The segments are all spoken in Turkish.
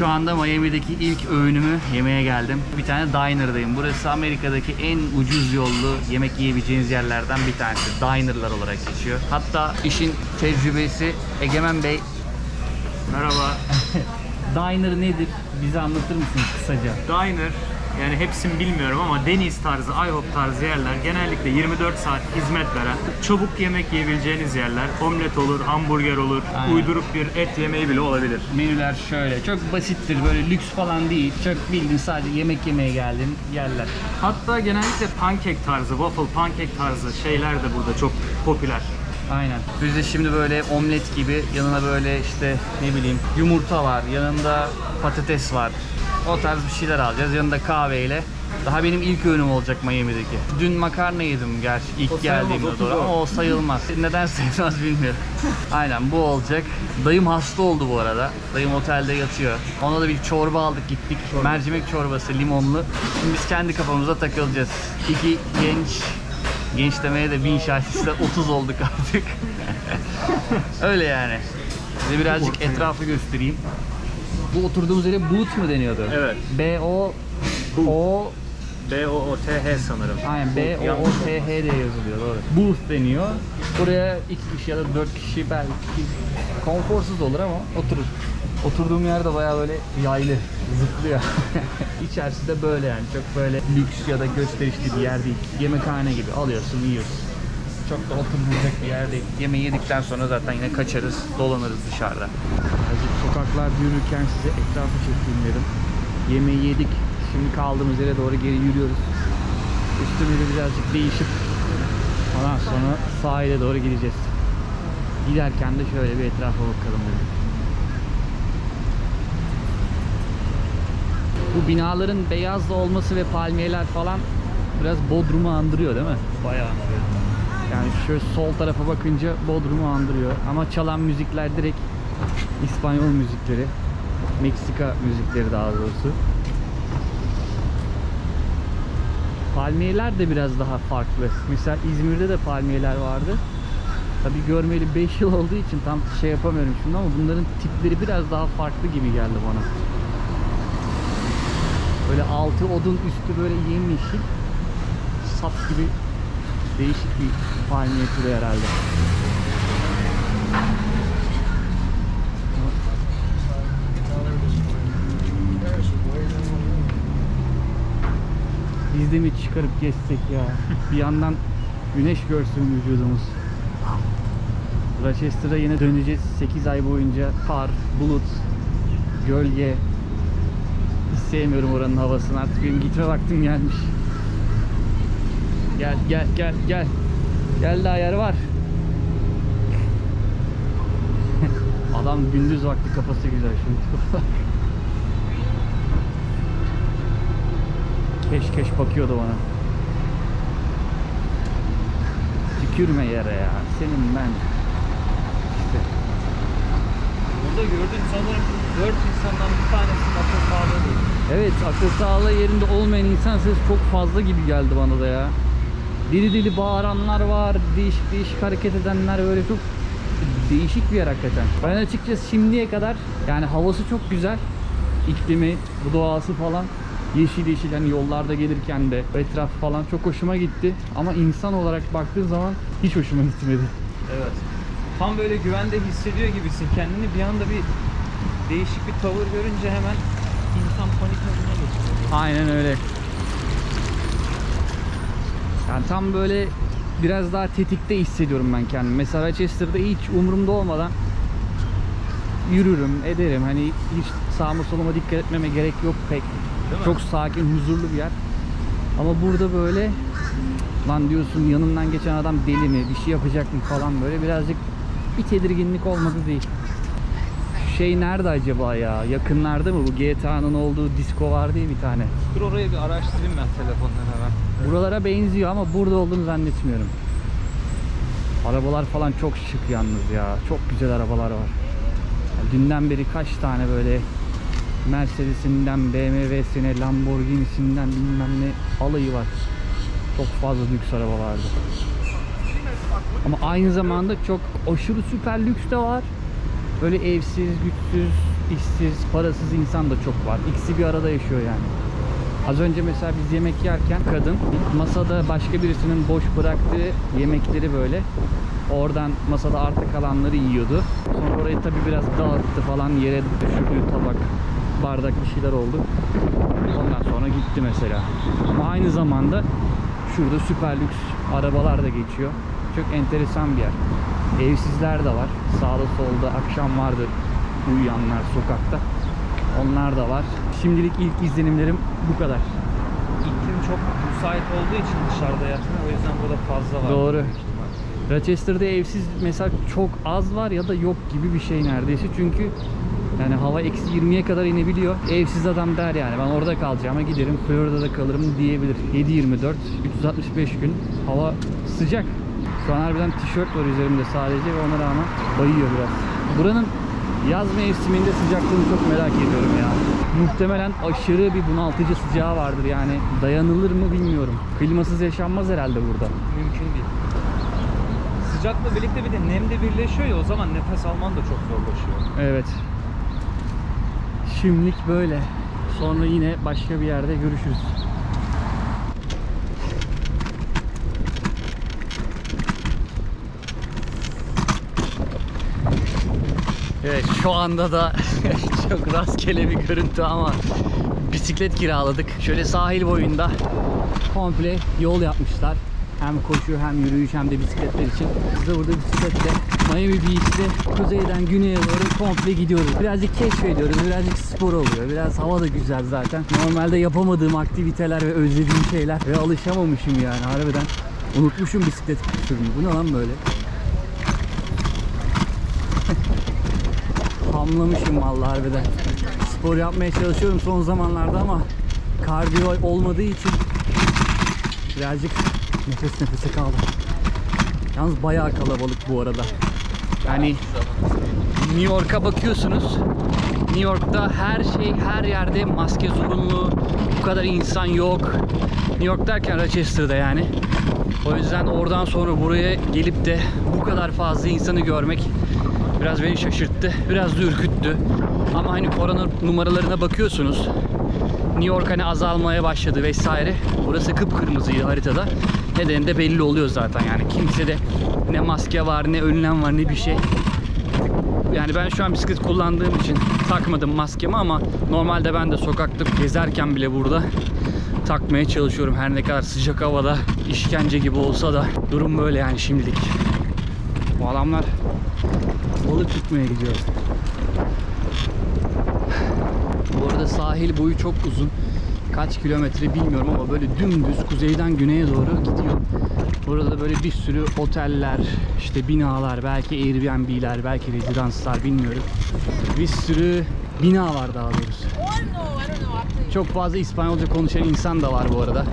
Şu anda Miami'deki ilk öğünümü yemeye geldim. Bir tane diner'dayım. Burası Amerika'daki en ucuz yollu yemek yiyebileceğiniz yerlerden bir tanesi. Diner'lar olarak geçiyor. Hatta işin tecrübesi Egemen Bey. Merhaba. Diner nedir? Bize anlatır mısınız kısaca? Diner yani hepsini bilmiyorum ama deniz tarzı, IHOP tarzı yerler genellikle 24 saat hizmet veren, çabuk yemek yiyebileceğiniz yerler. Omlet olur, hamburger olur, Aynen. uydurup bir et yemeği bile olabilir. Menüler şöyle. Çok basittir. Böyle lüks falan değil. Çok bildiğin sadece yemek yemeye geldin yerler. Hatta genellikle pancake tarzı, waffle pancake tarzı şeyler de burada çok popüler. Aynen. Biz de şimdi böyle omlet gibi yanına böyle işte ne bileyim yumurta var, yanında patates var. O tarz bir şeyler alacağız. Yanında kahveyle. Daha benim ilk öğünüm olacak Miami'deki. Dün makarna yedim gerçi ilk O geldiğimde doğru ama o sayılmaz. Neden sayılmaz bilmiyorum. Aynen bu olacak. Dayım hasta oldu bu arada. Dayım otelde yatıyor. Ona da bir çorba aldık gittik. Mercimek çorbası limonlu. Şimdi biz kendi kafamıza takılacağız. İki genç Genç demeye de bin şahsisle 30 olduk artık. Öyle yani. Size birazcık etrafı göstereyim. Bu oturduğumuz yere booth mu deniyordu? Evet. B O O B-O-O-T-H sanırım. Aynen B O O T H diye yazılıyor doğru. Booth deniyor. Buraya iki kişi ya da dört kişi belki konforsuz olur ama oturur. Oturduğum yerde bayağı böyle yaylı, zıplıyor. İçerisi de böyle yani çok böyle lüks ya da gösterişli bir yer değil. Yemekhane gibi alıyorsun, yiyorsun. Çok da oturulacak bir yer değil. Yemeği yedikten sonra zaten yine kaçarız, dolanırız dışarıda. Sokaklarda yürürken size etrafı çekeyim dedim. Yemeği yedik. Şimdi kaldığımız yere doğru geri yürüyoruz. Üstümüzü birazcık değişip ondan sonra sahile doğru gideceğiz. Giderken de şöyle bir etrafa bakalım dedim. Bu binaların beyazlı olması ve palmiyeler falan biraz Bodrum'u andırıyor değil mi? Bayağı andırıyor. Yani şöyle sol tarafa bakınca Bodrum'u andırıyor. Ama çalan müzikler direkt İspanyol müzikleri. Meksika müzikleri daha doğrusu. Palmiyeler de biraz daha farklı. Mesela İzmir'de de palmiyeler vardı. Tabii görmeli 5 yıl olduğu için tam şey yapamıyorum şimdi ama bunların tipleri biraz daha farklı gibi geldi bana. Böyle altı odun üstü böyle yemyeşil sap gibi değişik bir palmiye türü herhalde. Biz de mi çıkarıp gezsek ya? bir yandan güneş görsün vücudumuz. Rochester'a yine döneceğiz 8 ay boyunca kar, bulut, gölge, hiç sevmiyorum oranın havasını. Artık benim gitme vaktim gelmiş. Gel gel gel gel. Gel daha yer var. Adam gündüz vakti kafası güzel şimdi. keş keş bakıyordu bana. Tükürme yere ya. Senin ben. İşte. Burada gördüğün sanırım 4 insandan bir tanesinin akıl sağlığı değil. Evet akıl sağlığı yerinde olmayan insan sayısı çok fazla gibi geldi bana da ya. Dili dili bağıranlar var, değişik değişik hareket edenler böyle çok değişik bir yer hakikaten. Ben açıkçası şimdiye kadar yani havası çok güzel. İklimi, bu doğası falan yeşil yeşil hani yollarda gelirken de etraf falan çok hoşuma gitti. Ama insan olarak baktığın zaman hiç hoşuma gitmedi. Evet. Tam böyle güvende hissediyor gibisin kendini. Bir anda bir değişik bir tavır görünce hemen insan panik moduna geçiyor. Aynen öyle. Yani tam böyle biraz daha tetikte hissediyorum ben kendimi. Mesela Rochester'da hiç umurumda olmadan yürürüm, ederim. Hani hiç sağıma soluma dikkat etmeme gerek yok pek. Çok sakin, huzurlu bir yer. Ama burada böyle lan diyorsun yanından geçen adam deli mi, bir şey yapacak mı falan böyle birazcık bir tedirginlik olmadı değil. Şey nerede acaba ya? Yakınlarda mı bu GTA'nın olduğu disco vardı ya bir tane. Dur oraya bir araştırayım ben telefondan hemen. Buralara benziyor ama burada olduğunu zannetmiyorum. Arabalar falan çok şık yalnız ya. Çok güzel arabalar var. Ya dünden beri kaç tane böyle Mercedes'inden BMW'sine, Lamborghini'sinden bilmem ne alayı var. Çok fazla lüks araba vardı. Ama aynı zamanda çok aşırı süper lüks de var. Böyle evsiz, güçsüz, işsiz, parasız insan da çok var. İkisi bir arada yaşıyor yani. Az önce mesela biz yemek yerken kadın masada başka birisinin boş bıraktığı yemekleri böyle oradan masada arta kalanları yiyordu. Sonra orayı tabii biraz dağıttı falan yere düşürdü tabak, bardak bir şeyler oldu. Ondan sonra gitti mesela. Ama aynı zamanda şurada süper lüks arabalar da geçiyor. Çok enteresan bir yer. Evsizler de var. Sağda solda akşam vardı uyuyanlar sokakta. Onlar da var. Şimdilik ilk izlenimlerim bu kadar. İklim çok müsait olduğu için dışarıda yatmaya o yüzden burada fazla var. Doğru. Rochester'da evsiz mesela çok az var ya da yok gibi bir şey neredeyse. Çünkü yani hava eksi 20'ye kadar inebiliyor. Evsiz adam der yani ben orada kalacağıma giderim Florida'da kalırım diyebilir. 7-24, 365 gün hava sıcak. Şu an harbiden tişört var üzerimde sadece ve ona rağmen bayıyor biraz. Buranın yaz mevsiminde sıcaklığını çok merak ediyorum ya. Muhtemelen aşırı bir bunaltıcı sıcağı vardır yani. Dayanılır mı bilmiyorum. Klimasız yaşanmaz herhalde burada. Mümkün değil. Sıcakla birlikte bir de nem de birleşiyor ya o zaman nefes alman da çok zorlaşıyor. Evet. Şimdilik böyle. Sonra yine başka bir yerde görüşürüz. Evet şu anda da çok rastgele bir görüntü ama bisiklet kiraladık. Şöyle sahil boyunda komple yol yapmışlar. Hem koşu hem yürüyüş hem de bisikletler için. Biz de burada bisikletle Miami Beach'te kuzeyden güneye doğru komple gidiyoruz. Birazcık keşfediyoruz, birazcık spor oluyor. Biraz hava da güzel zaten. Normalde yapamadığım aktiviteler ve özlediğim şeyler ve alışamamışım yani harbiden. Unutmuşum bisiklet sürmeyi. Bu ne lan böyle? Hamlamışım vallahi harbiden. Spor yapmaya çalışıyorum son zamanlarda ama kardiyo olmadığı için birazcık nefes nefese kaldım. Yalnız bayağı kalabalık bu arada. Yani New York'a bakıyorsunuz. New York'ta her şey her yerde maske zorunlu. Bu kadar insan yok. New York derken Rochester'da yani. O yüzden oradan sonra buraya gelip de bu kadar fazla insanı görmek biraz beni şaşırttı. Biraz da ürküttü. Ama hani korona numaralarına bakıyorsunuz. New York hani azalmaya başladı vesaire. Burası kıpkırmızıydı haritada. Nedeni de belli oluyor zaten yani. Kimse de ne maske var, ne önlem var, ne bir şey. Yani ben şu an bisiklet kullandığım için takmadım maskemi ama normalde ben de sokakta gezerken bile burada takmaya çalışıyorum. Her ne kadar sıcak havada işkence gibi olsa da durum böyle yani şimdilik. Bu adamlar balık tutmaya gidiyor. Bu arada sahil boyu çok uzun. Kaç kilometre bilmiyorum ama böyle dümdüz kuzeyden güneye doğru gidiyor. Burada da böyle bir sürü oteller, işte binalar, belki Airbnb'ler, belki rezidanslar bilmiyorum. Bir sürü bina var daha doğrusu. Çok fazla İspanyolca konuşan insan da var bu arada.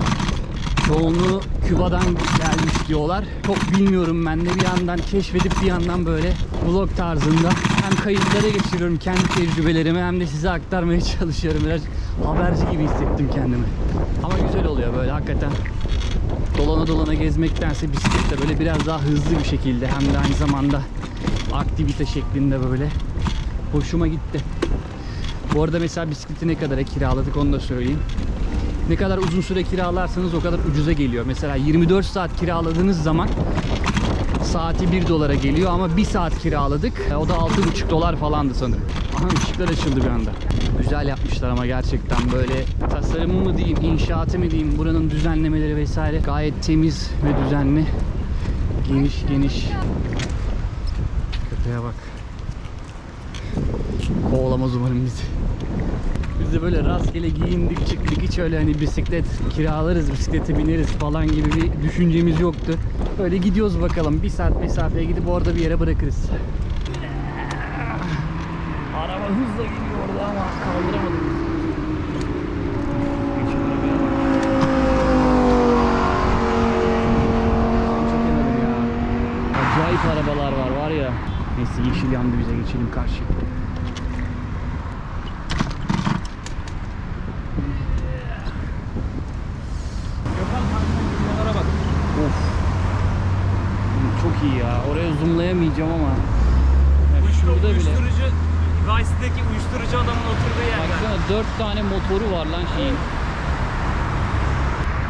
Çoğunluğu Küba'dan gelmiş diyorlar. Çok bilmiyorum ben de bir yandan keşfedip bir yandan böyle vlog tarzında hem kayıtlara geçiriyorum kendi tecrübelerimi hem de size aktarmaya çalışıyorum. Biraz haberci gibi hissettim kendimi. Ama güzel oluyor böyle hakikaten. Dolana dolana gezmektense bisikletle böyle biraz daha hızlı bir şekilde hem de aynı zamanda aktivite şeklinde böyle hoşuma gitti. Bu arada mesela bisikleti ne kadara kiraladık onu da söyleyeyim. Ne kadar uzun süre kiralarsanız o kadar ucuza geliyor. Mesela 24 saat kiraladığınız zaman saati 1 dolara geliyor ama 1 saat kiraladık. E, O da 6,5 dolar falandı sanırım. Aha ışıklar açıldı bir anda. Güzel yapmışlar ama gerçekten böyle tasarımı mı diyeyim, inşaatı mı diyeyim, buranın düzenlemeleri vesaire gayet temiz ve düzenli. Geniş geniş. Köpeğe bak. Kovalamaz umarım bizi. Biz de böyle rastgele giyindik çıktık hiç öyle hani bisiklet kiralarız bisiklete bineriz falan gibi bir düşüncemiz yoktu. Böyle gidiyoruz bakalım bir saat mesafeye gidip orada bir yere bırakırız. Araba hızla gidiyor orada ama kaldıramadım. Acayip arabalar var var ya. Neyse yeşil yandı bize geçelim karşıya. Gökhan kanka videolara bak. Of. Çok iyi ya. Oraya zoomlayamayacağım ama. Ya şurada bile. Uyuşturucu Vice'deki uyuşturucu adamın oturduğu yer. Baksana 4 tane motoru var lan şeyin.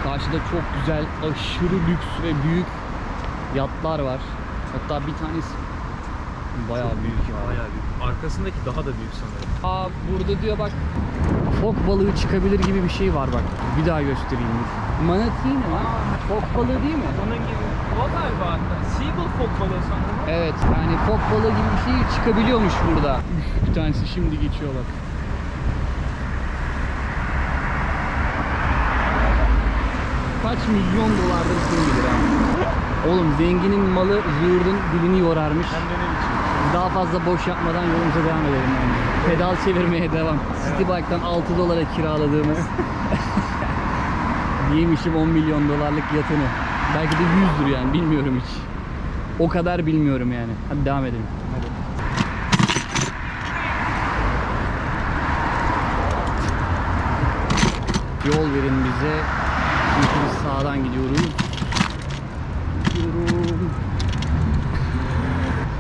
Karşıda çok güzel, aşırı lüks ve büyük yatlar var. Hatta bir tanesi bayağı büyük ya. Bayağı büyük. Arkasındaki daha da büyük sanırım. Aa burada diyor bak fok balığı çıkabilir gibi bir şey var bak. Bir daha göstereyim. dur. Manatee mi lan? Fok balığı değil mi? Onun gibi. O galiba hatta. Seagull fok balığı sanırım. Evet yani fok balığı gibi bir şey çıkabiliyormuş burada. Üf, bir tanesi şimdi geçiyor bak. Kaç milyon dolardır kim bilir ha. Oğlum zenginin malı züğürdün dilini yorarmış. Daha fazla boş yapmadan yolumuza devam edelim bence. Pedal çevirmeye devam. City Bike'dan 6 dolara kiraladığımız Yemişim 10 milyon dolarlık yatını. Belki de 100'dür yani bilmiyorum hiç. O kadar bilmiyorum yani. Hadi devam edelim. Hadi. Yol verin bize. Çünkü biz sağdan gidiyoruz. Gidiyorum.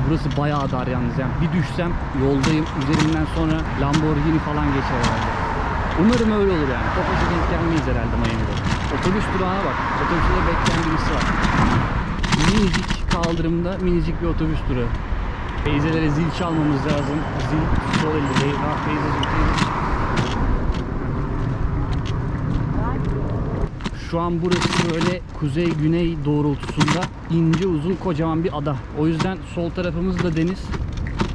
Burası bayağı dar yalnız yani. Bir düşsem yoldayım. Üzerimden sonra Lamborghini falan geçer herhalde. Umarım öyle olur yani. Tofaş'a denk gelmeyiz herhalde Miami'de. Otobüs durağına bak. Otobüste bekleyen birisi var. Minicik kaldırımda minicik bir otobüs durağı. Teyzelere zil çalmamız lazım. Zil sol elde. Ah teyzeciğim teyzeciğim. Şu an burası böyle kuzey güney doğrultusunda ince uzun kocaman bir ada. O yüzden sol tarafımız da deniz.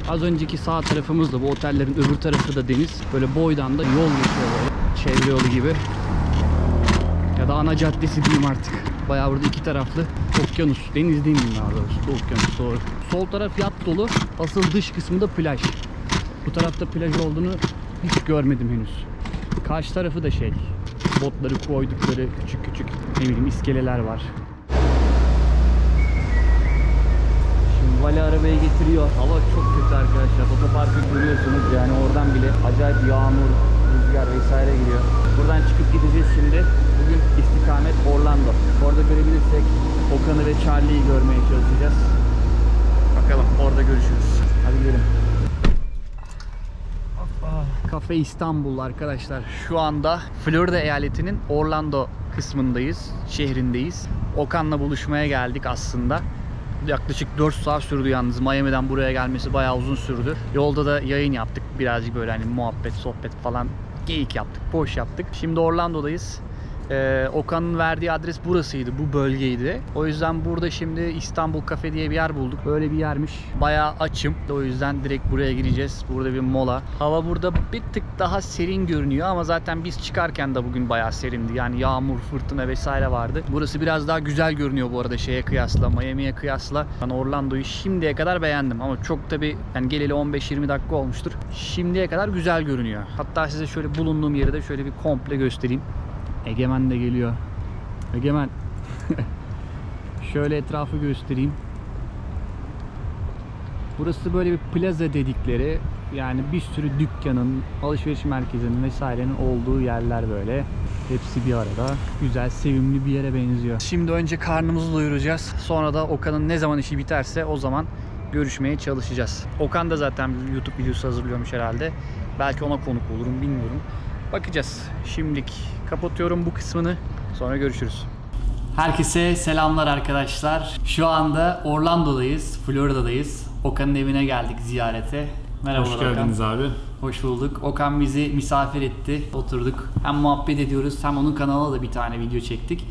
Az önceki sağ tarafımız da bu otellerin öbür tarafı da deniz. Böyle boydan da yol geçiyor böyle. Çevre yolu gibi. Ya da ana caddesi diyeyim artık. Bayağı burada iki taraflı okyanus. Deniz değil mi daha doğrusu? Okyanus doğru. Sol taraf yat dolu. Asıl dış kısmı da plaj. Bu tarafta plaj olduğunu hiç görmedim henüz. Karşı tarafı da şey. Botları koydukları küçük küçük ne bileyim iskeleler var. Şimdi Vali arabayı getiriyor. Hava çok kötü arkadaşlar. Otoparkı görüyorsunuz yani oradan bile acayip yağmur, rüzgar vesaire geliyor. Buradan çıkıp gideceğiz şimdi. Bugün istikamet Orlando. Orada görebilirsek Okan'ı ve Charlie'yi görmeye çalışacağız. Bakalım orada görüşürüz. Hadi gidelim. Kafe İstanbul arkadaşlar. Şu anda Florida eyaletinin Orlando kısmındayız, şehrindeyiz. Okan'la buluşmaya geldik aslında. Yaklaşık 4 saat sürdü yalnız. Miami'den buraya gelmesi bayağı uzun sürdü. Yolda da yayın yaptık. Birazcık böyle hani muhabbet, sohbet falan geyik yaptık, boş yaptık. Şimdi Orlando'dayız. Ee, Okan'ın verdiği adres burasıydı, bu bölgeydi. O yüzden burada şimdi İstanbul Kafe diye bir yer bulduk. Böyle bir yermiş. Bayağı açım. O yüzden direkt buraya gireceğiz. Burada bir mola. Hava burada bir tık daha serin görünüyor ama zaten biz çıkarken de bugün bayağı serindi. Yani yağmur, fırtına vesaire vardı. Burası biraz daha güzel görünüyor bu arada şeye kıyasla, Miami'ye kıyasla. Ben Orlando'yu şimdiye kadar beğendim ama çok tabi yani geleli 15-20 dakika olmuştur. Şimdiye kadar güzel görünüyor. Hatta size şöyle bulunduğum yeri de şöyle bir komple göstereyim. Egemen de geliyor. Egemen. Şöyle etrafı göstereyim. Burası böyle bir plaza dedikleri yani bir sürü dükkanın, alışveriş merkezinin vesairenin olduğu yerler böyle. Hepsi bir arada. Güzel, sevimli bir yere benziyor. Şimdi önce karnımızı doyuracağız. Sonra da Okan'ın ne zaman işi biterse o zaman görüşmeye çalışacağız. Okan da zaten YouTube videosu hazırlıyormuş herhalde. Belki ona konuk olurum bilmiyorum. Bakacağız. Şimdilik kapatıyorum bu kısmını. Sonra görüşürüz. Herkese selamlar arkadaşlar. Şu anda Orlando'dayız, Florida'dayız. Okan'ın evine geldik ziyarete. Merhaba Hoş geldiniz abi. Hoş bulduk. Okan bizi misafir etti. Oturduk. Hem muhabbet ediyoruz hem onun kanalına da bir tane video çektik.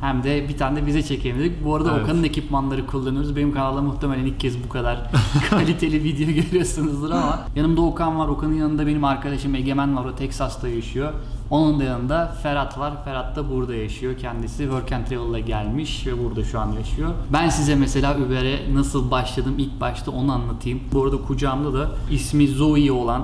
Hem de bir tane de bize çekelim dedik. Bu arada Evet. Okan'ın ekipmanları kullanıyoruz. Benim kanalda muhtemelen ilk kez bu kadar kaliteli video görüyorsunuzdur ama yanımda Okan var. Okan'ın yanında benim arkadaşım Egemen var. O Texas'ta yaşıyor. Onun da yanında Ferhat var. Ferhat da burada yaşıyor. Kendisi Work and Travel'la gelmiş ve burada şu an yaşıyor. Ben size mesela Uber'e nasıl başladım ilk başta onu anlatayım. Bu arada kucağımda da ismi Zoe olan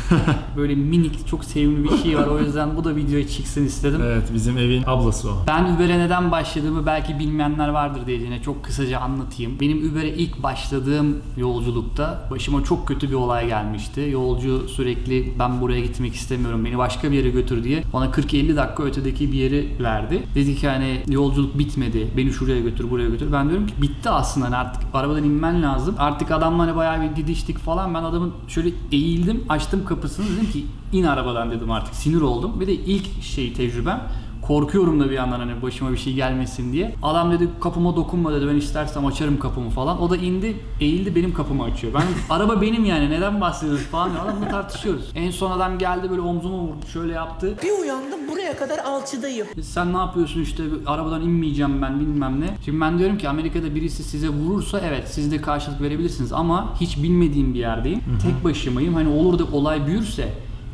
böyle minik çok sevimli bir şey var. O yüzden bu da videoya çıksın istedim. Evet bizim evin ablası o. Ben Uber'e neden başladığımı belki bilmeyenler vardır diye yine çok kısaca anlatayım. Benim Uber'e ilk başladığım yolculukta başıma çok kötü bir olay gelmişti. Yolcu sürekli ben buraya gitmek istemiyorum beni başka bir yere götür gidiyor diye bana 40-50 dakika ötedeki bir yeri verdi. Dedi ki hani yolculuk bitmedi. Beni şuraya götür buraya götür. Ben diyorum ki bitti aslında hani artık arabadan inmen lazım. Artık adamla hani bayağı bir didiştik falan. Ben adamın şöyle eğildim açtım kapısını dedim ki in arabadan dedim artık sinir oldum. Bir de ilk şey tecrübem Korkuyorum da bir yandan hani başıma bir şey gelmesin diye. Adam dedi kapıma dokunma dedi ben istersem açarım kapımı falan. O da indi eğildi benim kapımı açıyor. Ben araba benim yani neden bahsediyoruz falan diyor. Adamla tartışıyoruz. En son adam geldi böyle omzuma vurdu şöyle yaptı. Bir uyandım buraya kadar alçıdayım. Sen ne yapıyorsun işte arabadan inmeyeceğim ben bilmem ne. Şimdi ben diyorum ki Amerika'da birisi size vurursa evet siz de karşılık verebilirsiniz ama hiç bilmediğim bir yerdeyim. Tek başımayım. Hani olur da olay büyürse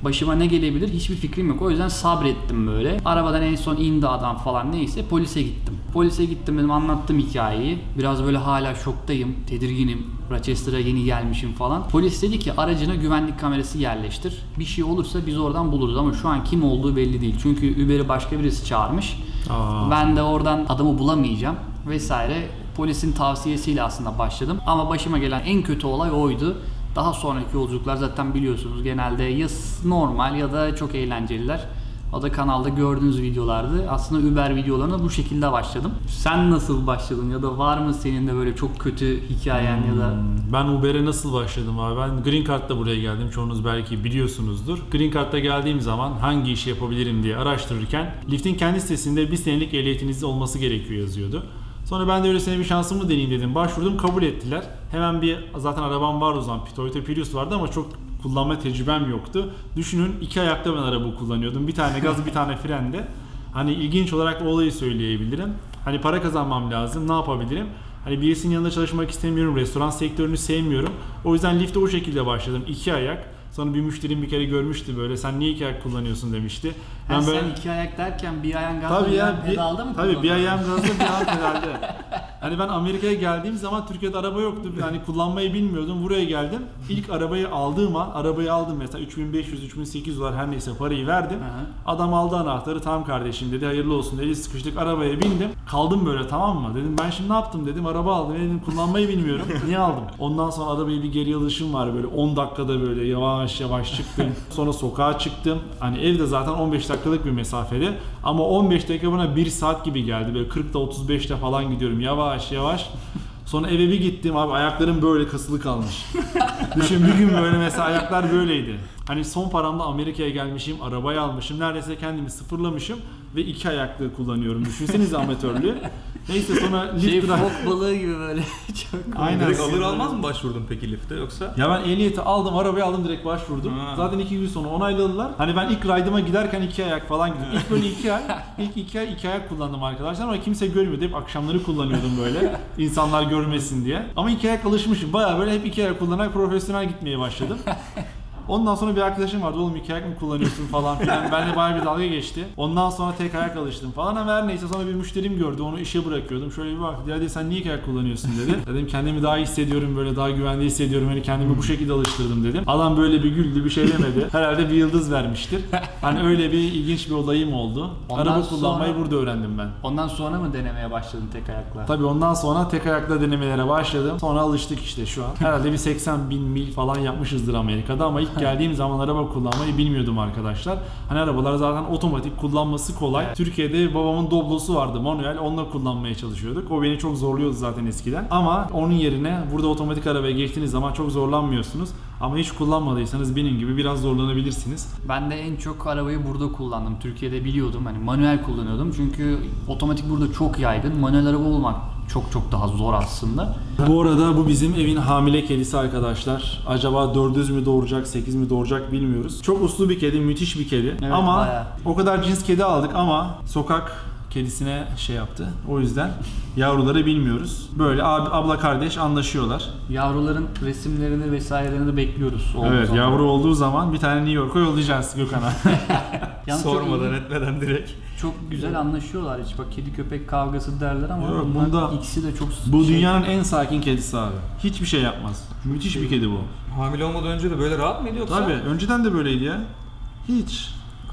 başıma ne gelebilir hiçbir fikrim yok. O yüzden sabrettim böyle. Arabadan en son indi adam falan neyse polise gittim. Polise gittim dedim anlattım hikayeyi. Biraz böyle hala şoktayım, tedirginim. Rochester'a yeni gelmişim falan. Polis dedi ki aracına güvenlik kamerası yerleştir. Bir şey olursa biz oradan buluruz ama şu an kim olduğu belli değil. Çünkü Uber'i başka birisi çağırmış. Aa. Ben de oradan adamı bulamayacağım vesaire. Polisin tavsiyesiyle aslında başladım. Ama başıma gelen en kötü olay oydu. Daha sonraki yolculuklar zaten biliyorsunuz genelde ya normal ya da çok eğlenceliler. O da kanalda gördüğünüz videolardı. Aslında Uber videolarına bu şekilde başladım. Sen nasıl başladın ya da var mı senin de böyle çok kötü hikayen ya da Ben Uber'e nasıl başladım abi? Ben Green Card'la buraya geldim. Çoğunuz belki biliyorsunuzdur. Green Card'la geldiğim zaman hangi işi yapabilirim diye araştırırken Lyft'in kendi sitesinde bir senelik ehliyetinizde olması gerekiyor yazıyordu. Sonra ben de öylesine bir şansımı deneyeyim dedim. Başvurdum kabul ettiler. Hemen bir zaten arabam vardı o zaman. Toyota Prius vardı ama çok kullanma tecrübem yoktu. Düşünün iki ayakta ben araba kullanıyordum. Bir tane gaz bir tane frende. Hani ilginç olarak olayı söyleyebilirim. Hani para kazanmam lazım. Ne yapabilirim? Hani birisinin yanında çalışmak istemiyorum. Restoran sektörünü sevmiyorum. O yüzden Lyft'e o şekilde başladım. İki ayak. Sonra bir müşterim bir kere görmüştü böyle. Sen niye iki ayak kullanıyorsun demişti. Ha, sen iki ayak derken bir ayağın gazda Tabii bir ya. Bir, pedalda mı tabii bir ayağım gazda bir ayağım pedalde. Hani ben Amerika'ya geldiğim zaman Türkiye'de araba yoktu. Yani kullanmayı bilmiyordum. Buraya geldim. İlk arabayı aldığım an arabayı aldım mesela 3500 3800 dolar her neyse parayı verdim. Adam aldı anahtarı tamam kardeşim dedi hayırlı olsun dedi sıkıştık arabaya bindim. Kaldım böyle tamam mı? Dedim ben şimdi ne yaptım dedim araba aldım dedim kullanmayı bilmiyorum. Niye aldım? Ondan sonra arabayı bir geri alışım var böyle 10 dakikada böyle yavaş yavaş çıktım. Sonra sokağa çıktım. Hani evde zaten 15 dakikalık bir mesafede ama 15 dakika bana 1 saat gibi geldi. Böyle 40'da 35'te falan gidiyorum yavaş yavaş. Sonra eve bir gittim abi ayaklarım böyle kasılı kalmış. Düşün bir gün böyle mesela ayaklar böyleydi. Hani son paramla Amerika'ya gelmişim, arabayı almışım, neredeyse kendimi sıfırlamışım ve iki ayaklı kullanıyorum. Düşünsenize amatörlüğü. Neyse sonra lift Şey bırak- fok balığı gibi böyle. çok Aynen. Direkt alır almaz mı başvurdun peki lifte yoksa? Ya ben ehliyeti aldım, arabayı aldım direkt başvurdum. Ha. Zaten iki gün sonra onayladılar. Hani ben ilk ride'ıma giderken iki ayak falan gidiyorum. İlk böyle iki ay, ilk iki ay iki ayak kullandım arkadaşlar ama kimse görmüyordu. Hep akşamları kullanıyordum böyle. insanlar görmesin diye. Ama iki ayak alışmışım. Bayağı böyle hep iki ayak kullanarak profesyonel gitmeye başladım. Ondan sonra bir arkadaşım vardı oğlum iki ayak mı kullanıyorsun falan filan. Benle bayağı bir dalga geçti. Ondan sonra tek ayak alıştım falan ama her neyse sonra bir müşterim gördü onu işe bırakıyordum. Şöyle bir baktı ya dedi sen niye iki ayak kullanıyorsun dedi. Dedim kendimi daha iyi hissediyorum böyle daha güvende hissediyorum. Hani kendimi bu şekilde alıştırdım dedim. Adam böyle bir güldü bir şey demedi. Herhalde bir yıldız vermiştir. Hani öyle bir ilginç bir olayım oldu. Ondan Araba sonra- kullanmayı burada öğrendim ben. Ondan sonra mı denemeye başladın tek ayakla? Tabii ondan sonra tek ayakla denemelere başladım. Sonra alıştık işte şu an. Herhalde bir 80 bin mil falan yapmışızdır Amerika'da ama ilk geldiğim zaman araba kullanmayı bilmiyordum arkadaşlar. Hani arabalar zaten otomatik kullanması kolay. Türkiye'de babamın Doblo'su vardı manuel onunla kullanmaya çalışıyorduk. O beni çok zorluyordu zaten eskiden. Ama onun yerine burada otomatik arabaya geçtiğiniz zaman çok zorlanmıyorsunuz. Ama hiç kullanmadıysanız benim gibi biraz zorlanabilirsiniz. Ben de en çok arabayı burada kullandım. Türkiye'de biliyordum hani manuel kullanıyordum. Çünkü otomatik burada çok yaygın. Manuel araba olmak çok çok daha zor aslında. Bu arada bu bizim evin hamile kedisi arkadaşlar. Acaba 400 mü doğuracak, 8 mi doğuracak bilmiyoruz. Çok uslu bir kedi, müthiş bir kedi. Evet, ama bayağı. o kadar cins kedi aldık ama sokak kedisine şey yaptı. O yüzden yavruları bilmiyoruz. Böyle abi, abla kardeş anlaşıyorlar. Yavruların resimlerini vesairelerini de bekliyoruz. olduğu evet, zaman. yavru olduğu zaman bir tane New York'a yollayacağız Gökhan'a. Yalnız çok Sormadan iyi- etmeden direkt. Çok güzel anlaşıyorlar hiç. Bak kedi köpek kavgası derler ama Yok, bunlar bunda- ikisi de çok bu şey- dünyanın en sakin kedisi abi. Hiçbir şey yapmaz. Müthiş bir kedi bu. Hamile olmadan önce de böyle rahat mıydı yoksa? Tabii, önceden de böyleydi ya. Hiç.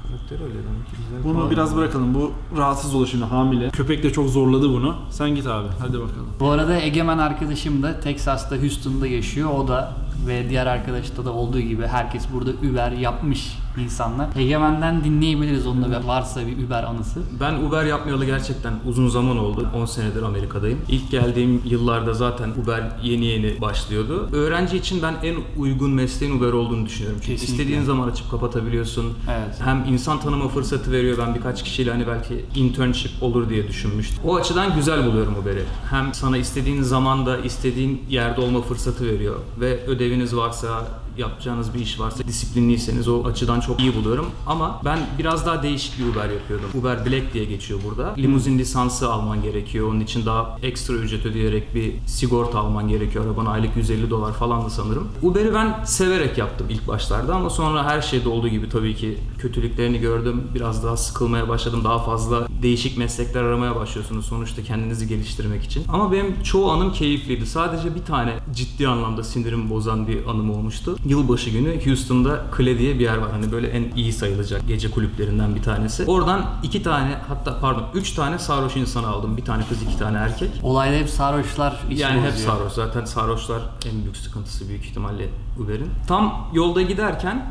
Karakteri öyle demek ki. Güzel Bunu falan. biraz bırakalım. Bu rahatsız olur şimdi hamile. Köpek de çok zorladı bunu. Sen git abi. Hadi bakalım. Bu arada Egemen arkadaşım da Texas'ta Houston'da yaşıyor. O da ve diğer arkadaşta da olduğu gibi herkes burada Uber yapmış insanlar. Egemen'den dinleyebiliriz onun da varsa bir Uber anısı. Ben Uber yapmayalı gerçekten uzun zaman oldu. 10 senedir Amerika'dayım. İlk geldiğim yıllarda zaten Uber yeni yeni başlıyordu. Öğrenci için ben en uygun mesleğin Uber olduğunu düşünüyorum. Çünkü Kesinlikle. istediğin zaman açıp kapatabiliyorsun. Evet. Hem insan tanıma fırsatı veriyor. Ben birkaç kişiyle hani belki internship olur diye düşünmüştüm. O açıdan güzel buluyorum Uber'i. Hem sana istediğin zamanda istediğin yerde olma fırsatı veriyor. Ve ödeviniz varsa yapacağınız bir iş varsa disiplinliyseniz o açıdan çok iyi buluyorum. Ama ben biraz daha değişik bir Uber yapıyordum. Uber Black diye geçiyor burada. Limuzin lisansı alman gerekiyor. Onun için daha ekstra ücret ödeyerek bir sigorta alman gerekiyor. Araban aylık 150 dolar falandı sanırım. Uber'i ben severek yaptım ilk başlarda ama sonra her şeyde olduğu gibi tabii ki kötülüklerini gördüm. Biraz daha sıkılmaya başladım. Daha fazla değişik meslekler aramaya başlıyorsunuz sonuçta kendinizi geliştirmek için. Ama benim çoğu anım keyifliydi. Sadece bir tane ciddi anlamda sinirimi bozan bir anım olmuştu. Yılbaşı günü Houston'da Cle diye bir yer var. Hani böyle en iyi sayılacak gece kulüplerinden bir tanesi. Oradan iki tane hatta pardon üç tane sarhoş insan aldım. Bir tane kız iki tane erkek. Olayda hep sarhoşlar işi Yani hep sarhoş. Zaten sarhoşlar en büyük sıkıntısı büyük ihtimalle Uber'in. Tam yolda giderken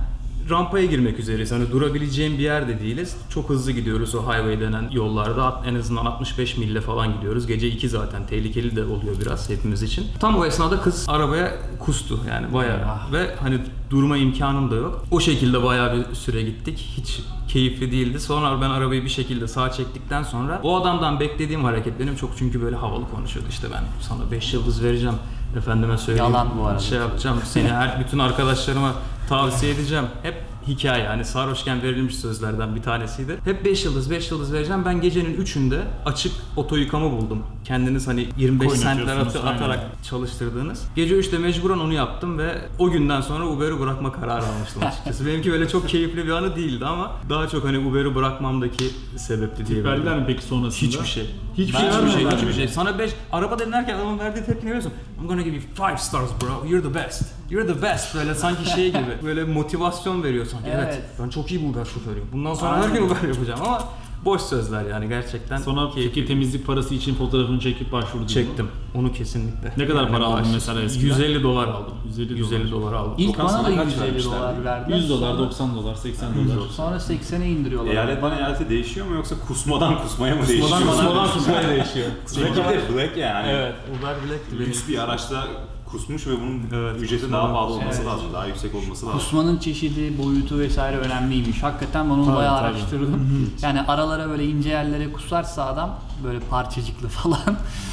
rampaya girmek üzereyiz. Hani durabileceğim bir yerde değiliz. Çok hızlı gidiyoruz o highway denen yollarda. En azından 65 mille falan gidiyoruz. Gece 2 zaten. Tehlikeli de oluyor biraz hepimiz için. Tam o esnada kız arabaya kustu. Yani bayağı. Ve hani durma imkanım da yok. O şekilde bayağı bir süre gittik. Hiç keyifli değildi. Sonra ben arabayı bir şekilde sağa çektikten sonra o adamdan beklediğim hareket benim çok çünkü böyle havalı konuşuyordu. İşte ben sana 5 yıldız vereceğim. Efendime söyleyeyim. Yalan bu arada. Şey yapacağım. Seni her bütün arkadaşlarıma tavsiye edeceğim. Hep hikaye yani sarhoşken verilmiş sözlerden bir tanesiydi. Hep 5 yıldız 5 yıldız vereceğim. Ben gecenin 3'ünde açık oto yıkama buldum. Kendiniz hani 25 Coin centler atı- atarak çalıştırdığınız. Gece 3'te mecburen onu yaptım ve o günden sonra Uber'i bırakma kararı almıştım açıkçası. Benimki böyle çok keyifli bir anı değildi ama daha çok hani Uber'i bırakmamdaki sebepti diye. Verdiler mi peki sonrasında? Hiçbir şey. Hiçbir şey hiçbir şey, hiçbir şey. Sana 5 araba dinlerken adamın verdiği tepki ne biliyorsun? I'm gonna give you 5 stars bro. You're the best. You're the best. Böyle sanki şey gibi. Böyle motivasyon veriyor sanki. Evet. Evet. ben çok iyi bir Uber şoförüyüm. Bundan sonra Aynen. her gün Uber yapacağım ama boş sözler yani gerçekten. Sonra keyifli. temizlik parası için fotoğrafını çekip başvurdun çektim. Onu kesinlikle. Ne kadar para aldın mesela eskiden? 150 dolar aldım. 150 150 dolar aldım. İlk bana da sana kaç 150 vermişlerdi? dolar verdiler. 100 dolar, Sonra- 90 dolar, 80 dolar. Sonra 80'e indiriyorlar. Eyaletten eyalete değişiyor mu yoksa kusmadan kusmaya mı değişiyor? Kusmadan kusmaya değişiyor. Belki de black yani. Evet. Uber Black'ti benim. Lüks bir araçta kusmuş ve bunun Evet, ücreti daha pahalı olması Evet. lazım. Daha yüksek olması lazım. Kusmanın çeşidi, boyutu vesaire önemliymiş. Hakikaten ben onu Tabii, bayağı tabii. araştırdım. yani aralara böyle ince yerlere kusarsa adam böyle parçacıklı falan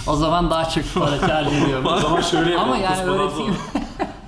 o zaman daha çok para charge ediyor. O zaman şöyle yapalım. Ama yani öğreteyim.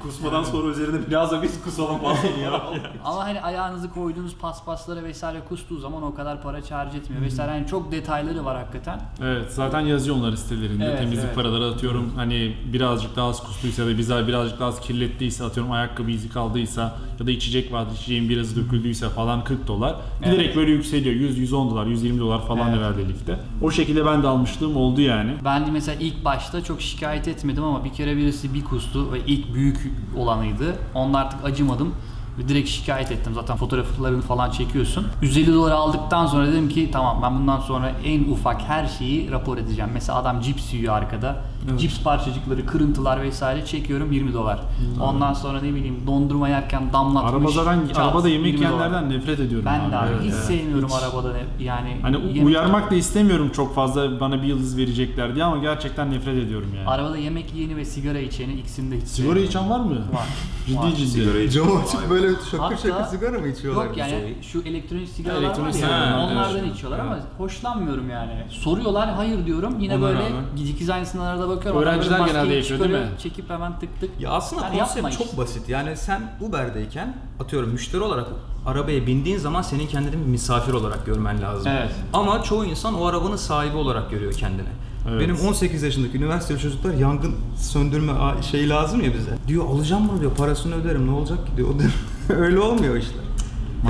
Kusmadan sonra üzerine biraz da biz kusalım falan ya. Ama hani ayağınızı koyduğunuz paspaslara vesaire kustuğu zaman o kadar para charge etmiyor vesaire. Yani çok detayları var hakikaten. Evet zaten yazıyor onlar sitelerinde Evet, temizlik evet. paraları atıyorum hani birazcık daha az kustuysa ya da bize birazcık daha az kirlettiyse atıyorum ayakkabı izi kaldıysa ya da içecek vardı içeceğin biraz döküldüyse falan 40 dolar. Giderek böyle yükseliyor 100 110 dolar 120 dolar falan Evet. herhalde lifte. O şekilde ben de almışlığım oldu yani. Ben de mesela ilk başta çok şikayet etmedim ama bir kere birisi bir kustu ve ilk büyük olanıydı. Onda artık acımadım. Ve direkt şikayet ettim. Zaten fotoğraflarını falan çekiyorsun. 150 dolar aldıktan sonra dedim ki tamam ben bundan sonra en ufak her şeyi rapor edeceğim. Mesela adam cips yiyor arkada. Cips parçacıkları, kırıntılar vesaire çekiyorum 20 dolar. Ondan sonra ne bileyim dondurma yerken damlatmış. Araba zaten çat, arabada yemek 20 dolar. yiyenlerden nefret ediyorum Ben de abi Evet, hiç evet. sevmiyorum arabada ne- yani. Hani yemek- uyarmak da istemiyorum çok fazla bana bir yıldız verecekler diye ama gerçekten nefret ediyorum yani. Arabada yemek yiyeni ve sigara içeni ikisini de hiç Sigara içen var mı? Var. Ciddi Var. ciddi. Sigarayı Camı açıp böyle şakır Hatta- şakır sigara mı içiyorlar? Yok yani şu elektronik sigaralar Elektronik var ya sigara, onlardan evet. içiyorlar ama hoşlanmıyorum yani. Soruyorlar hayır diyorum yine Ona böyle rağmen. dikiz aynısından arada bakıyorum. Öğrenciler genelde maskeyi yapıyor, değil çıkarıyor, mi? Çekip hemen tık tık. Ya aslında Yani konsept çok işte. basit. Yani sen Uber'deyken atıyorum müşteri olarak arabaya bindiğin zaman senin kendini bir misafir olarak görmen lazım. Evet. Ama çoğu insan o arabanın sahibi olarak görüyor kendini. Evet. Benim 18 yaşındaki üniversiteli çocuklar yangın söndürme a- şeyi lazım ya bize. Diyor alacağım bunu diyor parasını öderim ne olacak ki diyor. O diyor, Öyle olmuyor işler.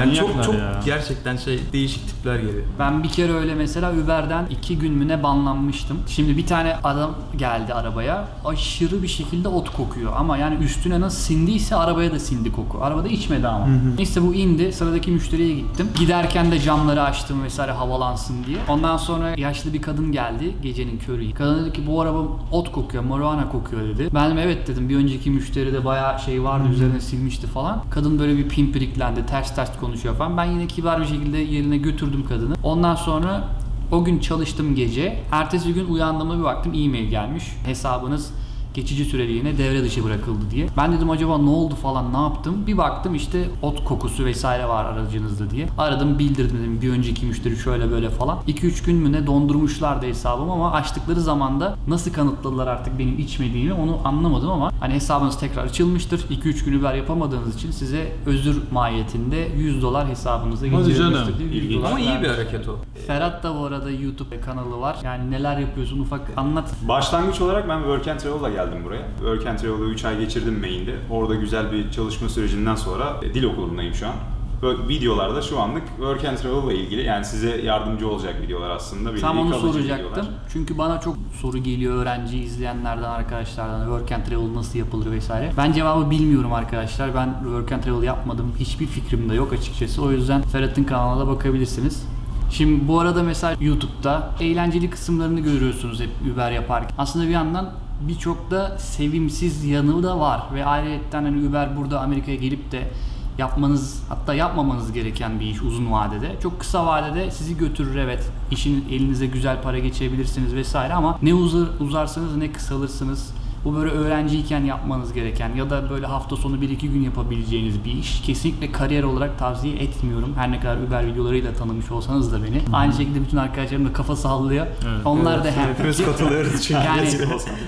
Yani çok Manyaklar çok ya. gerçekten şey değişik tipler geliyor. Ben bir kere öyle mesela Uber'den iki gün mü ne banlanmıştım. Şimdi bir tane adam geldi arabaya. Aşırı bir şekilde ot kokuyor. Ama yani üstüne nasıl sindiyse arabaya da sindi koku. Arabada içmedi ama. Neyse bu indi. Sıradaki müşteriye gittim. Giderken de camları açtım vesaire havalansın diye. Ondan sonra yaşlı bir kadın geldi gecenin körü. Kadın dedi ki bu araba ot kokuyor, marijuana kokuyor dedi. Ben dedim evet dedim. Bir önceki müşteride bayağı şey vardı üzerine silmişti falan. Kadın böyle bir pimpiriklendi. Ters ters konuşuyor falan. Ben yine kibar bir şekilde yerine götürdüm kadını. Ondan sonra o gün çalıştım gece. Ertesi gün uyandığımda bir baktım e-mail gelmiş. Hesabınız geçici süreliğine devre dışı bırakıldı diye. Ben dedim acaba ne oldu falan ne yaptım? Bir baktım işte ot kokusu vesaire var aracınızda diye. Aradım bildirdim dedim bir önceki müşteri şöyle böyle falan. 2-3 gün mü ne dondurmuşlardı hesabımı ama açtıkları zaman da nasıl kanıtladılar artık benim içmediğimi onu anlamadım ama hani hesabınız tekrar açılmıştır. 2-3 gün Uber yapamadığınız için size özür mahiyetinde 100 dolar hesabınıza canım, diye 100 ilginç. dolar Ama iyi bir hareket o. Ferhat da bu arada YouTube kanalı var. Yani neler yapıyorsun ufak anlat. Başlangıç olarak ben Work and Travel'la geldim buraya. Work and Travel'da 3 ay geçirdim main'de. Orada güzel bir çalışma sürecinden sonra e, dil okulundayım şu an. Böyle videolarda şu anlık Work and Travel'la ilgili yani size yardımcı olacak videolar aslında. Tam onu kalıcı soracaktım. videolar. Çünkü bana çok soru geliyor öğrenci izleyenlerden, arkadaşlardan. Work and travel nasıl yapılır vesaire. Ben cevabı bilmiyorum arkadaşlar. Ben work and travel yapmadım. Hiçbir fikrim de yok açıkçası. O yüzden Ferhat'ın kanalına da bakabilirsiniz. Şimdi bu arada mesela YouTube'da eğlenceli kısımlarını görüyorsunuz hep Uber yaparken. Aslında bir yandan birçok da sevimsiz yanı da var. Ve ayrıca hani Uber burada Amerika'ya gelip de yapmanız hatta yapmamanız gereken bir iş uzun vadede. Çok kısa vadede sizi götürür evet. İşin elinize güzel para geçirebilirsiniz vesaire ama ne uzar, uzarsanız ne kısalırsınız. Bu böyle öğrenciyken yapmanız gereken ya da böyle hafta sonu 1-2 gün yapabileceğiniz bir iş. Kesinlikle kariyer olarak tavsiye etmiyorum. Her ne kadar Uber videolarıyla tanımış olsanız da beni. Aynı şekilde bütün arkadaşlarım da kafa sallıyor. Onlar da hem Hepimiz katılıyoruz çünkü. yani,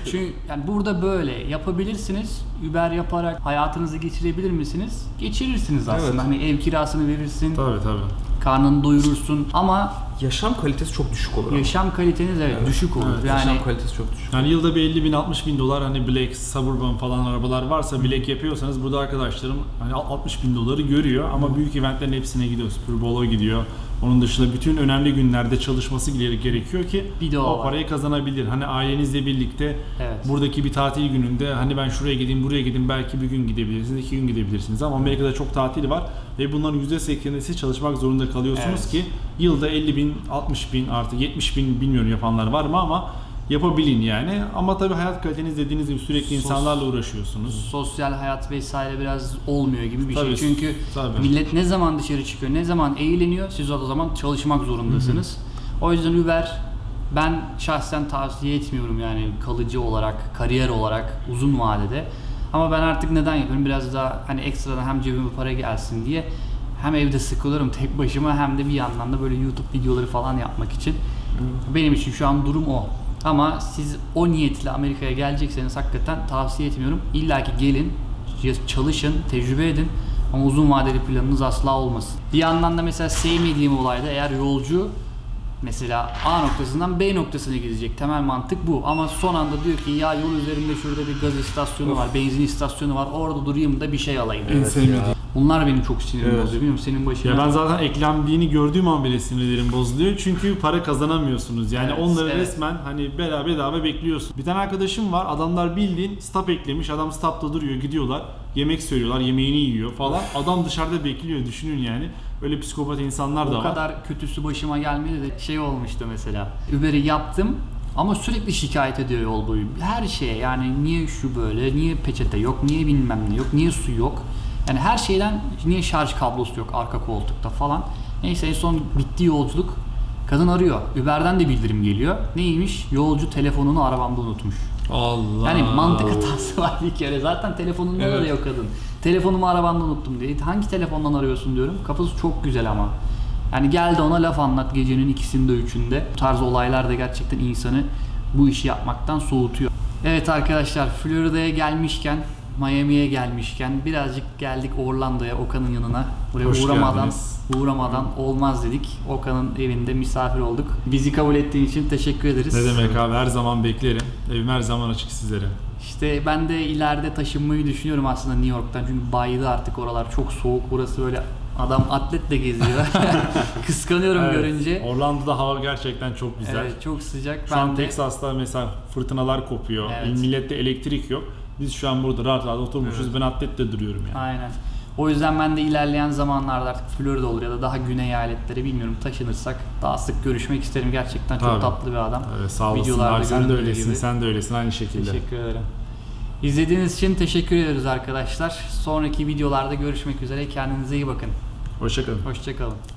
çünkü yani burada böyle yapabilirsiniz. Uber yaparak hayatınızı geçirebilir misiniz? Geçirirsiniz aslında. Evet. Hani ev kirasını verirsin, Tabii tabii. karnını doyurursun ama Yaşam kalitesi çok düşük olur. ama. yaşam kaliteniz evet, düşük olur. Evet, yani Yaşam kalitesi çok düşük. Yani yılda bir 50 bin 60 bin dolar hani Black, Suburban falan arabalar varsa Black yapıyorsanız burada arkadaşlarım hani 60 bin doları görüyor ama büyük eventlerin hepsine gidiyor. Super Bowl'a gidiyor. Onun dışında bütün önemli günlerde çalışması gere- gerekiyor ki Bir de o o var. parayı kazanabilir. Hani ailenizle birlikte Evet. buradaki bir tatil gününde hani ben şuraya gideyim buraya gideyim belki bir gün gidebilirsiniz, iki gün gidebilirsiniz ama Amerika'da çok tatil var ve bunların %80'inde siz çalışmak zorunda kalıyorsunuz Evet. ki yılda 50 bin, 60 bin artık 70 bin bilmiyorum yapanlar var mı ama yapabilin yani. Ama tabii hayat kaliteniz dediğiniz gibi sürekli Sos- insanlarla uğraşıyorsunuz. sosyal hayat vesaire biraz olmuyor gibi bir Tabii, şey. Çünkü tabii. millet ne zaman dışarı çıkıyor, ne zaman eğleniyor, siz o zaman çalışmak zorundasınız. O yüzden Uber ben şahsen tavsiye etmiyorum yani kalıcı olarak, kariyer olarak uzun vadede. Ama ben artık neden yapıyorum? Biraz daha hani ekstradan hem cebime para gelsin diye hem evde sıkılıyorum tek başıma hem de bir yandan da böyle YouTube videoları falan yapmak için. Benim için şu an durum o. Ama siz o niyetle Amerika'ya gelecekseniz hakikaten tavsiye etmiyorum. İlla ki gelin, çalışın, tecrübe edin. Ama uzun vadeli planınız asla olmasın. Bir yandan da mesela sevmediğim olayda eğer yolcu mesela A noktasından B noktasına gidecek. Temel mantık bu. Ama son anda diyor ki ya yol üzerinde şurada bir gaz istasyonu var, benzin istasyonu var. Orada durayım da bir şey alayım. En sevmediğim. Bunlar benim çok sinirimi Evet. bozuyor. Bilmiyorum senin başına. Ya ben zaten eklendiğini gördüğüm an bile sinirlerim bozuluyor. Çünkü para kazanamıyorsunuz. Yani Evet, onları evet. resmen hani bedava bedava bekliyorsun. Bir tane arkadaşım var. Adamlar bildiğin stop eklemiş. Adam stopta duruyor. Gidiyorlar. Yemek söylüyorlar. Yemeğini yiyor falan. Adam dışarıda bekliyor. Düşünün yani. Öyle psikopat insanlar da O var. kadar kötüsü başıma gelmedi de şey olmuştu mesela. Uber'i yaptım ama sürekli şikayet ediyor yol boyu. Her şeye yani niye şu böyle, niye peçete yok, niye bilmem ne yok, niye su yok. Yani her şeyden niye şarj kablosu yok arka koltukta falan. Neyse en son bitti yolculuk. Kadın arıyor. Uber'den de bildirim geliyor. Neymiş? Yolcu telefonunu arabamda unutmuş. Allah. Yani mantık hatası var bir kere. Zaten telefonunda da Evet. yok kadın. Telefonumu arabanda unuttum diye. Hangi telefondan arıyorsun diyorum. Kafası çok güzel ama. Yani geldi ona laf anlat gecenin ikisinde üçünde. Bu tarz olaylar da gerçekten insanı bu işi yapmaktan soğutuyor. Evet arkadaşlar Florida'ya gelmişken Miami'ye gelmişken birazcık geldik Orlando'ya Okan'ın yanına. Buraya Hoş uğramadan geldiniz. uğramadan olmaz dedik. Okan'ın evinde misafir olduk. Bizi kabul ettiğin için teşekkür ederiz. Ne demek abi her zaman beklerim. Evim her zaman açık sizlere. İşte ben de ileride taşınmayı düşünüyorum aslında New York'tan çünkü baydı artık oralar çok soğuk burası böyle Adam atletle geziyor. Kıskanıyorum Evet, görünce. Orlando'da hava gerçekten çok güzel. Evet çok sıcak. Şu ben an de Texas'ta mesela fırtınalar kopuyor. Evet. Millette elektrik yok. Biz şu an burada rahat rahat oturmuşuz. Ben atletle duruyorum yani. Aynen. O yüzden ben de ilerleyen zamanlarda artık Florida olur ya da daha güney eyaletleri bilmiyorum taşınırsak daha sık görüşmek isterim. Gerçekten çok Tabii. tatlı bir adam. Evet, sağ olasın. Sen de öylesin. gibi. Sen de öylesin aynı şekilde. Teşekkür ederim. İzlediğiniz için teşekkür ederiz arkadaşlar. Sonraki videolarda görüşmek üzere. Kendinize iyi bakın. Hoşçakalın. Hoşçakalın.